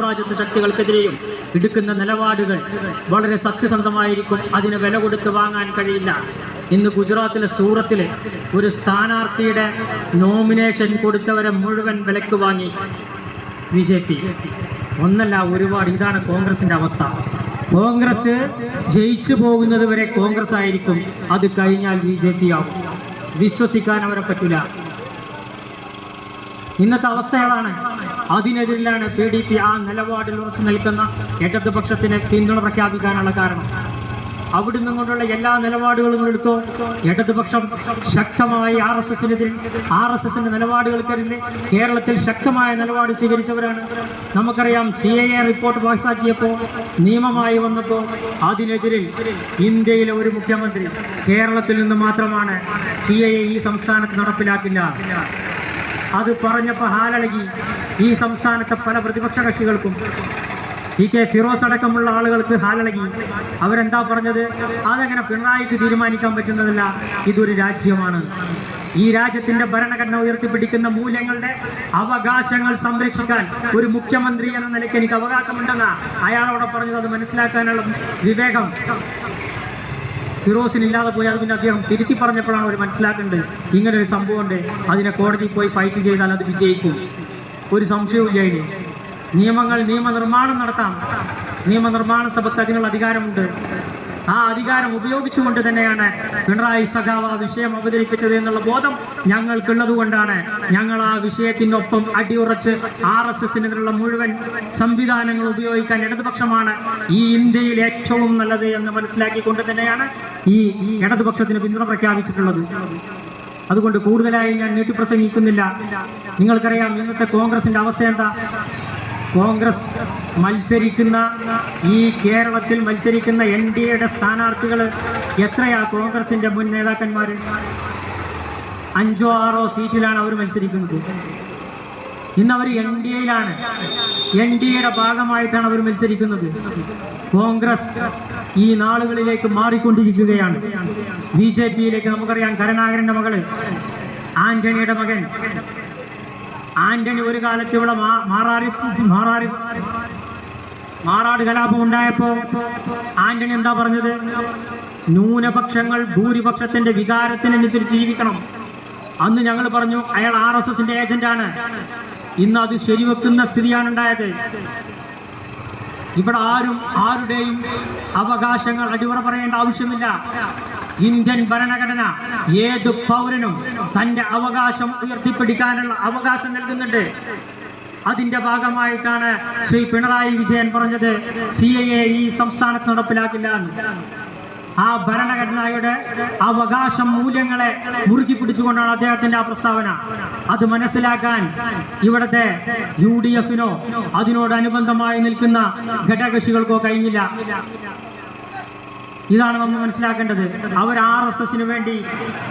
സാമ്രാജ്യത്വ ശക്തികൾക്കെതിരെയും എടുക്കുന്ന നിലപാടുകൾ വളരെ സത്യസന്ധമായിരിക്കും. അതിന് വില കൊടുത്ത് വാങ്ങാൻ കഴിയില്ല. ഇന്ന് ഗുജറാത്തിലെ സൂറത്തിലെ ഒരു സ്ഥാനാർത്ഥിയുടെ നോമിനേഷൻ കൊടുത്തവരെ മുഴുവൻ വിലക്ക് വാങ്ങി ബി ജെ പി. ഒന്നല്ല ഒരുപാട്. ഇതാണ് കോൺഗ്രസിന്റെ അവസ്ഥ. കോൺഗ്രസ് ജയിച്ചു പോകുന്നത് വരെ കോൺഗ്രസ് ആയിരിക്കും. അത് കഴിഞ്ഞാൽ ബി ജെ പി ആവും. വിശ്വസിക്കാൻ അവരെ പറ്റില്ല ഇന്നത്തെ അവസ്ഥകളാണ് അതിനെതിരിലാണ് പി ഡി പി ആ നിലപാടിൽ ഉറച്ചു നിൽക്കുന്ന ഇടതുപക്ഷത്തിന് പിന്തുണ പ്രഖ്യാപിക്കാനുള്ള കാരണം. അവിടെ നിന്നുകൊണ്ടുള്ള എല്ലാ നിലപാടുകളും എടുത്തോ ഇടതുപക്ഷം ശക്തമായി ആർ എസ് എസിനെതിരെ ആർ എസ് എസിന്റെ നിലപാടുകൾക്കെതിരെ കേരളത്തിൽ ശക്തമായ നിലപാട് സ്വീകരിച്ചവരാണ്. നമുക്കറിയാം സി എ എ റിപ്പോർട്ട് പാസാക്കിയപ്പോൾ നിയമമായി വന്നപ്പോൾ അതിനെതിരെ ഇന്ത്യയിലെ ഒരു മുഖ്യമന്ത്രി കേരളത്തിൽ നിന്ന് മാത്രമാണ് സി എ ഈ സംസ്ഥാനത്ത് നടപ്പിലാക്കില്ല. അത് പറഞ്ഞപ്പോൾ ഹാലഴകി. ഈ സംസ്ഥാനത്തെ പല പ്രതിപക്ഷ കക്ഷികൾക്കും ഇ കെ ഫിറോസ് അടക്കമുള്ള ആളുകൾക്ക് ഹാലളകി അവരെന്താ പറഞ്ഞത്? അതെങ്ങനെ പിണറായിക്ക് തീരുമാനിക്കാൻ പറ്റുന്നതല്ല ഇതൊരു രാജ്യമാണ്. ഈ രാജ്യത്തിന്റെ ഭരണഘടന ഉയർത്തിപ്പിടിക്കുന്ന മൂല്യങ്ങളുടെ അവകാശങ്ങൾ സംരക്ഷിക്കാൻ ഒരു മുഖ്യമന്ത്രി എന്ന നിലയ്ക്ക് എനിക്ക് അവകാശമുണ്ടെന്ന അയാളോട് പറഞ്ഞത്. അത് മനസ്സിലാക്കാനുള്ള വിവേകം. ഫിറോസിന് ഇല്ലാതെ പോയാൽ പിന്നെ അദ്ദേഹം തിരുത്തി പറഞ്ഞപ്പോഴാണ് അവർ മനസ്സിലാക്കേണ്ടത് ഇങ്ങനെ ഒരു സംഭവമുണ്ട് അതിനെ കോടതിയിൽ പോയി ഫൈറ്റ് ചെയ്താൽ അത് വിജയിക്കും. ഒരു സംശയവും ഇല്ല നിയമങ്ങൾ നിയമനിർമ്മാണം നടത്താം. നിയമനിർമ്മാണ സഭയ്ക്ക് അതിനുള്ള അധികാരമുണ്ട്. ആ അധികാരം ഉപയോഗിച്ചുകൊണ്ട് തന്നെയാണ് പിണറായി സഖാവ് ആ വിഷയം അവതരിപ്പിച്ചത് എന്നുള്ള ബോധം ഞങ്ങൾക്കുള്ളത് കൊണ്ടാണ്. ഞങ്ങൾ ആ വിഷയത്തിനൊപ്പം അടിയുറച്ച് ആർ എസ് എസിനെതിരുള്ള മുഴുവൻ സംവിധാനങ്ങൾ ഉപയോഗിക്കാൻ ഇടതുപക്ഷമാണ് ഈ ഇന്ത്യയിൽ ഏറ്റവും നല്ലത് എന്ന് മനസ്സിലാക്കിക്കൊണ്ട് തന്നെയാണ് ഈ ഇടതുപക്ഷത്തിന് പിന്തുണ പ്രഖ്യാപിച്ചിട്ടുള്ളത്. അതുകൊണ്ട് കൂടുതലായി ഞാൻ നീട്ടിപ്രസംഗിക്കുന്നില്ല. നിങ്ങൾക്കറിയാം ഇന്നത്തെ കോൺഗ്രസിന്റെ അവസ്ഥ എന്താ? കോൺഗ്രസ് മത്സരിക്കുന്ന ഈ കേരളത്തിൽ മത്സരിക്കുന്ന എൻ ഡി എയുടെ സ്ഥാനാർത്ഥികൾ എത്രയാ കോൺഗ്രസിന്റെ മുൻ നേതാക്കന്മാർ അഞ്ചോ ആറോ സീറ്റിലാണ് അവർ മത്സരിക്കുന്നത്. ഇന്ന് അവർ എൻ ഡി എയിലാണ്. എൻ ഡി എയുടെ ഭാഗമായിട്ടാണ് അവർ മത്സരിക്കുന്നത്. കോൺഗ്രസ് ഈ നാളുകളിലേക്ക് മാറിക്കൊണ്ടിരിക്കുകയാണ്. ബി ജെ പിയിലേക്ക് നമുക്കറിയാം കരുണാകരന്റെ മകൾ ആന്റണിയുടെ മകൻ ആന്റണി ഒരു കാലത്ത് ഇവിടെ മാറാറി മാറാറി മാറാട് കലാപം ഉണ്ടായപ്പോ ആന്റണി എന്താ പറഞ്ഞത്? ന്യൂനപക്ഷങ്ങൾ ഭൂരിപക്ഷത്തിന്റെ വികാരത്തിനനുസരിച്ച് ജീവിക്കണം. അന്ന് ഞങ്ങൾ പറഞ്ഞു അയാൾ ആർ എസ് എസിന്റെ ഏജന്റാണ്. ഇന്ന് അത് ശരിവെക്കുന്ന സ്ഥിതിയാണ് ഉണ്ടായത്. ഇവിടെ ആരും ആരുടെയും അവകാശങ്ങൾ അടിവറ പറയേണ്ട ആവശ്യമില്ല. ഇന്ത്യൻ ഭരണഘടന ഏത് പൗരനും തന്റെ അവകാശം ഉയർത്തിപ്പിടിക്കാനുള്ള അവകാശം നൽകുന്നുണ്ട്. അതിന്റെ ഭാഗമായിട്ടാണ് ശ്രീ പിണറായി വിജയൻ പറഞ്ഞത് സി എ ഈ സംസ്ഥാനത്ത് നടപ്പിലാക്കില്ല ആ ഭരണഘടനയുടെ അവകാശം മൂല്യങ്ങളെ മുറുക്കി പിടിച്ചുകൊണ്ടാണ് അദ്ദേഹത്തിന്റെ ആ പ്രസ്താവന. അത് മനസ്സിലാക്കാൻ ഇവിടുത്തെ യു ഡി എഫിനോ അതിനോടനുബന്ധമായി നിൽക്കുന്ന ഘടകകക്ഷികൾക്കോ കഴിഞ്ഞില്ല. ഇതാണ് നമ്മൾ മനസ്സിലാക്കേണ്ടത്. അവർ ആർ എസ് എസിന് വേണ്ടി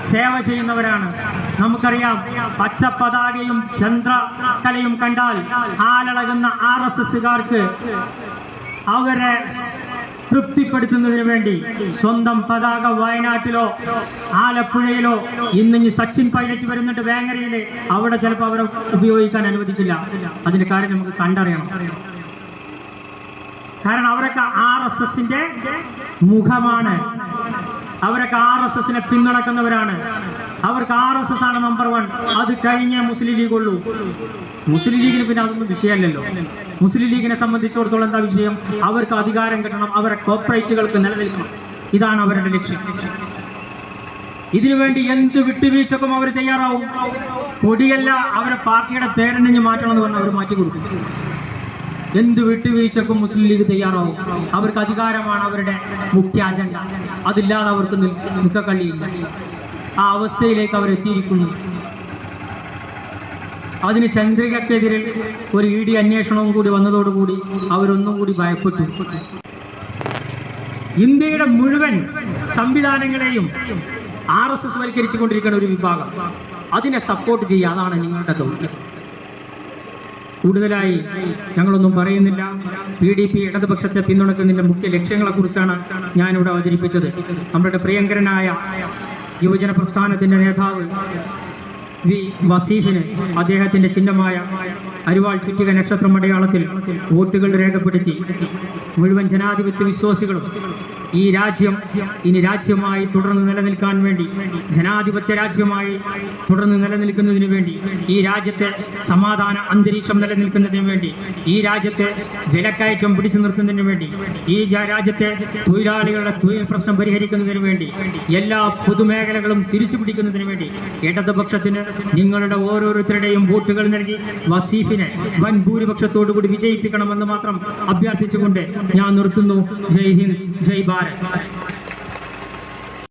സേവ ചെയ്യുന്നവരാണ്. നമുക്കറിയാം പച്ച പതാകയും ചന്ദ്രകലയും കണ്ടാൽ ആലളകുന്ന ആർ എസ് എസുകാർക്ക് അവരെ തൃപ്തിപ്പെടുത്തുന്നതിന് വേണ്ടി സ്വന്തം പതാക വയനാട്ടിലോ ആലപ്പുഴയിലോ ഇന്ന് ഇനി സച്ചിൻ പൈലറ്റ് വരുന്നുണ്ട് വേങ്ങരയിൽ അവിടെ ചിലപ്പോൾ അവരെ ഉപയോഗിക്കാൻ അനുവദിക്കില്ല. അതിന്റെ കാര്യം നമുക്ക് കണ്ടറിയണം. കാരണം അവരൊക്കെ ആർ എസ് എസിന്റെ മുഖമാണ്. അവരൊക്കെ ആർ എസ് എസിനെ പിന്തുണക്കുന്നവരാണ്. അവർക്ക് ആർ എസ് എസ് ആണ് നമ്പർ വൺ അത് കഴിഞ്ഞേ മുസ്ലിം ലീഗ് ഉള്ളൂ. മുസ്ലിം ലീഗിന് പിന്നെ അതൊന്നും വിഷയമല്ലല്ലോ. മുസ്ലിം ലീഗിനെ സംബന്ധിച്ചിടത്തോളം എന്താ വിഷയം? അവർക്ക് അധികാരം കിട്ടണം. അവരെ കോപ്പറേറ്റുകൾക്ക് നിലനിൽക്കണം. ഇതാണ് അവരുടെ ലക്ഷ്യം. ഇതിനുവേണ്ടി എന്ത് വിട്ടുവീഴ്ചക്കും അവർ തയ്യാറാവും. പൊടിയല്ല അവരെ പാർട്ടിയുടെ പേരണിഞ്ഞ് മാറ്റണം എന്ന് പറഞ്ഞാൽ അവർ മാറ്റി കൊടുക്കും. എന്ത് വിട്ടുവീഴ്ചക്കും മുസ്ലിം ലീഗ് തയ്യാറാവും? അവർക്ക് അധികാരമാണ് അവരുടെ മുഖ്യ അജണ്ട. അതില്ലാതെ അവർക്ക് നിൽ- കഴിയില്ല. ആ അവസ്ഥയിലേക്ക് അവർ എത്തിയിരിക്കുന്നു. അതിന് ചന്ദ്രികക്കെതിരെ ഒരു ഇ ഡി അന്വേഷണവും കൂടി വന്നതോടുകൂടി അവരൊന്നും കൂടി ഭയപ്പെട്ടു. ഇന്ത്യയുടെ മുഴുവൻ സംവിധാനങ്ങളെയും ആർ എസ് എസ് വൽക്കരിച്ചു കൊണ്ടിരിക്കുന്ന ഒരു വിഭാഗം. അതിനെ സപ്പോർട്ട് ചെയ്യുക അതാണ് നിങ്ങളുടെ ദൗത്യം. കൂടുതലായി ഞങ്ങളൊന്നും പറയുന്നില്ല. പി ഡി പി ഇടതുപക്ഷത്തെ പിന്തുണയ്ക്കുന്നതിന്റെ മുഖ്യ ലക്ഷ്യങ്ങളെക്കുറിച്ചാണ് ഞാനിവിടെ അവതരിപ്പിച്ചത്. നമ്മുടെ പ്രിയങ്കരനായ യുവജന പ്രസ്ഥാനത്തിന്റെ നേതാവ് വി വസീഫിന് അദ്ദേഹത്തിന്റെ ചിഹ്നമായ അരിവാൾ ചുറ്റിക നക്ഷത്രം അടയാളത്തിൽ വോട്ടുകൾ രേഖപ്പെടുത്തി. മുഴുവൻ ജനാധിപത്യ വിശ്വാസികളും ഈ രാജ്യം ഇനി രാജ്യമായി തുടർന്ന് നിലനിൽക്കാൻ വേണ്ടി ജനാധിപത്യ രാജ്യമായി തുടർന്ന് നിലനിൽക്കുന്നതിന് വേണ്ടി ഈ രാജ്യത്തെ സമാധാന അന്തരീക്ഷം നിലനിൽക്കുന്നതിന് വേണ്ടി ഈ രാജ്യത്തെ വിലക്കയറ്റം പിടിച്ചു നിർത്തുന്നതിന് വേണ്ടി ഈ രാജ്യത്തെ തൊഴിലാളികളുടെ തൊഴിൽ പ്രശ്നം പരിഹരിക്കുന്നതിന് വേണ്ടി എല്ലാ പൊതുമേഖലകളും തിരിച്ചു പിടിക്കുന്നതിന് വേണ്ടി ഇടതുപക്ഷത്തിന് നിങ്ങളുടെ ഓരോരുത്തരുടെയും വോട്ടുകൾ നൽകി വസീഫിനെ വൻ ഭൂരിപക്ഷത്തോടുകൂടി വിജയിപ്പിക്കണമെന്ന് മാത്രം അഭ്യർത്ഥിച്ചുകൊണ്ട് ഞാൻ നിർത്തുന്നു. ജയ് ഹിന്ദ് ജയ് ഭാരത്.